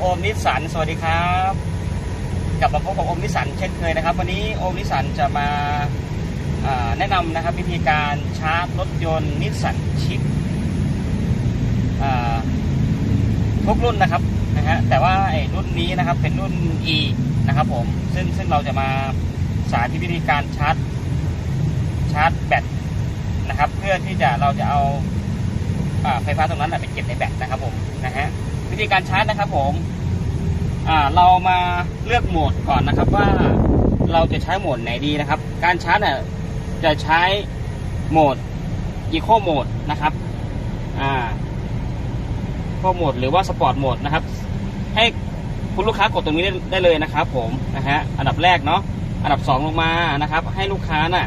โอมนิสันสวัสดีครับกลับมาพบกับโอมนิสันเช่นเคยนะครับ วันนี้โอมนิสันจะมาาแนะนำนะครับวิธีการชาร์จรถยนต์นิสสันชิปทุกรุ่นนะครับนะฮะแต่ว่าไอ้รุ่นนี้นะครับเป็นรุ่น E นะครับผมซึ่งซึ่งเราจะมาสาธิตวิธีการชาร์จชาร์จแบตนะครับ เพื่อที่จะเราจะเอาอาไฟฟ้าตรงนั้นนะไปเก็บในแบตนะครับผมนะฮะ ธีการชาร์จนะครับผมอ่าเรามาเลือกโหมดก่อนนะครับว่าเราจะใช้โหมดไหนดีนะครับ การชาร์จน่ะจะใช้โหมด Eco Mode นะครับอ่า Eco Mode หรือว่า Sport Mode นะครับ ให้คุณลูกค้ากดตรงนี้ได้ไดเลยนะครับ ผมนะฮะอันดับแรกเนาะอันดับสองลงมานะครับ ให้ลูกค้าน่ะ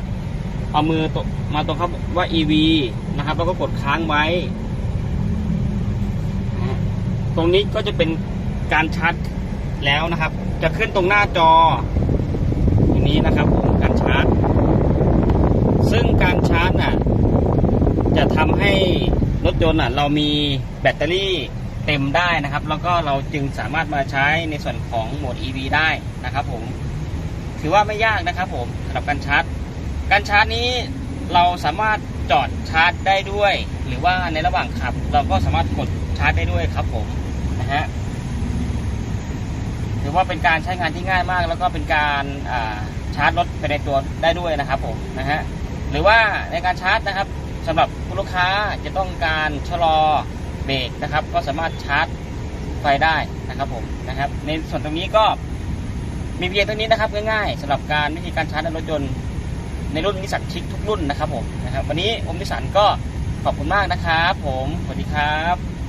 เอามือตมาตรงคำว่า EV นะครับแล้วก็กดค้างไว้ ตรงนี้ก็จะเป็นการชาร์จแล้วนะครับ จะขึ้นตรงหน้าจออย่างนี้นะครับผมการชาร์จ ซึ่งการชาร์จน่ะจะทำให้รถยนต์น่ะเรามีแบตเตอรี่เต็มได้นะครับ แล้วก็เราจึงสามารถมาใช้ในส่วนของโหมด EV ได้นะครับผมถือว่าไม่ยากนะครับผมสำหรับการชาร์จ การชาร์จนี้เราสามารถจอดชาร์จได้ด้วย หรือว่าในระหว่างขับ เราก็สามารถกดชาร์จได้ด้วยครับผม ฮะถือว่าเป็นการใช้งานที่ง่ายมาก แล้วก็เป็นการาชาร์จรถไปในตัวได้ด้วยนะครับผมนะฮะหรือว่าในการชาร์จนะครับสำหรับผู้ลูกค้าจะต้องการชะลอเบรกนะครับ ก็สามารถชาร์จไฟได้นะครับผมนะครับ ในส่วนตรงนี้ก็มีเพียงเท่านี้นะครับง่ายๆสำหรับการวิธีการชาร์จรถยนต์ในรุ่นนิสสันชิคทุกรุ่นนะครับผมนะครับ วันนี้อมนิสสันก็ขอบคุณมากนะครับ ผมสวัสดีครับ